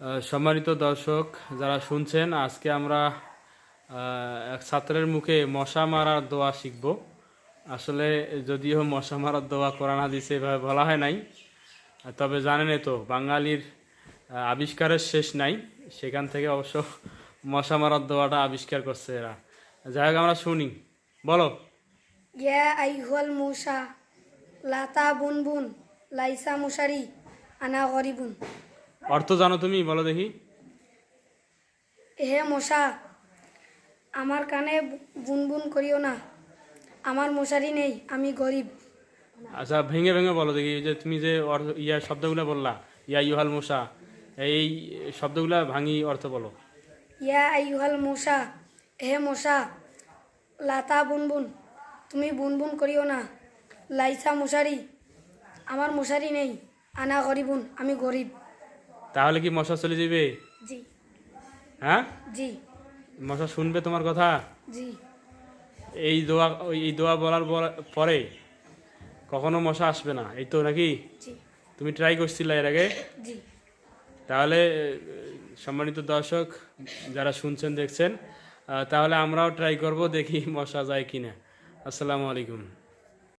সম্মানিত দর্শক যারা শুনছেন, আজকে আমরা এক ছাত্রের মুখে মশা মারার দোয়া শিখব। আসলে যদিও মশা মারার দোয়া কোরআন হাদিসে এভাবে বলা হয় নাই, তবে জানেনই তো, বাঙালির আবিষ্কারের শেষ নাই। সেখান থেকে অবশ্য মশা মারার দোয়াটা আবিষ্কার করছে এরা। যাই হোক, আমরা শুনি। বলো। ইয়া আইহুয়াল মুসা, লাতা বুন বুন লাইসা মুসারি আনা গরিবুন। অর্থ জানো তুমি বলো দেখি। হে মশা আমার কানে বুন বুন করিও না। আমার মশারি নেই আমি গরিব। আচ্ছা ভেঙে ভেঙে বলো দেখি যে তুমি যে অর্থ ইয়া শব্দগুলো বললা ইয়া ইউহাল মুসা এই শব্দগুলা ভাঙি অর্থ বলো। ইয়া আইহুয়াল মুসা হে মশা লাতা বুন বুন তুমি বুন বুন করিও না। লাইসা মশারি আমার মশারি নেই আনা গরিবুন আমি গরিব। তাহলে কি মশা চলে যাবে? জি। হ্যাঁ? জি। মশা শুনবে তোমার কথা? জি। এই দোয়া ওই- এই দোয়া বলার বলা- পরে কখনো মশা আসবে না। এই তো নাকি? তুমি ট্রাই করছিলে এর আগে? তাহলে সম্মানিত দর্শক যারা শুনছেন দেখছেন তাহলে আমরাও ট্রাই করব দেখি মশা যায় কিনা। আসসালামু আলাইকুম।